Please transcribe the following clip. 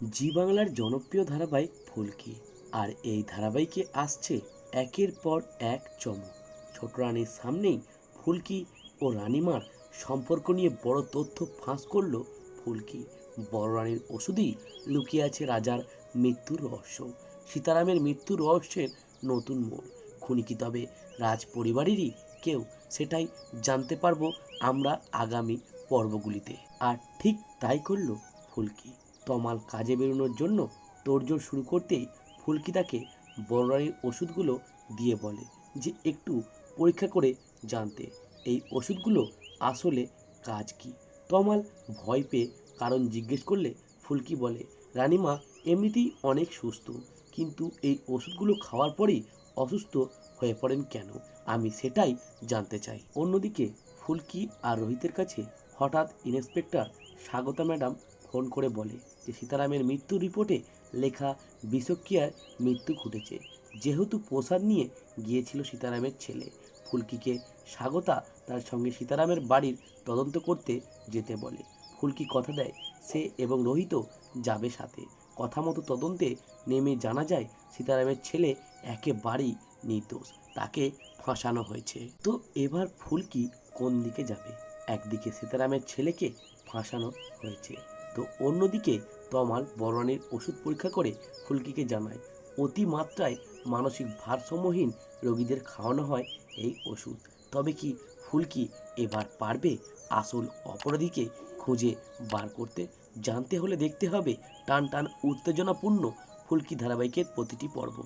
জি বাংলার জনপ্রিয় ধারাবাহিক ফুলকি আর এই ধারাবাহিকে আসছে একের পর এক চমক। ছোট রানীর সামনেই ফুলকি ও রানীমার সম্পর্ক নিয়ে বড় তথ্য ফাঁস করল ফুলকি বড় রানীর ওষুধেই লুকিয়ে আছে রাজার মৃত্যুর রহস্য। সীতারামের মৃত্যুর রহস্যের নতুন মোড়। খুনি কি তবে রাজ পরিবারেরই কেউ সেটাই জানতে পারব আমরা আগামী পর্বগুলিতে। আর ঠিক তাই করল ফুলকি তমাল কাজে বেরোনোর জন্য তোড়জোড় শুরু করতেই ফুলকি তাকে বড়রানির ওষুধগুলো দিয়ে বলে যে একটু পরীক্ষা করে জানতে। এই ওষুধগুলো আসলে কাজ কি? তমাল ভয় পেয়ে কারণ জিজ্ঞেস করলে ফুলকি বলে, রানীমা, এমনিতেই অনেক সুস্থ, কিন্তু এই ওষুধগুলো খাওয়ার পরেই অসুস্থ হয়ে পড়েন কেন? আমি সেটাই জানতে চাই। অন্যদিকে ফুলকি আর রোহিতের কাছে হঠাৎ ইন্সপেক্টর স্বাগতা ম্যাডাম ফোন করে বলে যে সীতারামের মৃত্যু রিপোর্টে লেখা বিষক্রিয়ার মৃত্যু ঘটেছে। যেহেতু প্রসাদ নিয়ে গিয়েছিল সীতারামের ছেলে, ফুলকিকে স্বাগতা তার সঙ্গে সীতারামের বাড়ির তদন্ত করতে যেতে বলে। ফুলকি কথা দেয়, সে এবং রোহিতও যাবে সাথে। কথা মতো তদন্তে নেমে জানা যায়, সীতারামের ছেলে একেবারেই নির্দোষ, তাকে ফাঁসানো হয়েছে। তো এবার ফুলকি কোন দিকে যাবে? একদিকে সীতারামের ছেলেকে ফাঁসানো হয়েছে। তো অন্যদিকে তমাল বরণের ওষুধ পরীক্ষা করে ফুলকিকে জানায়, অতিমাত্রায় মানসিক ভারসাম্যহীন রোগীদের খাওয়ানো হয় এই ওষুধ। তবে কি ফুলকি এবার পারবে আসল অপরাধীকে খুঁজে বার করতে? জানতে হলে দেখতে হবে টান টান উত্তেজনাপূর্ণ ফুলকি ধারাবাহিকের প্রতিটি পর্ব।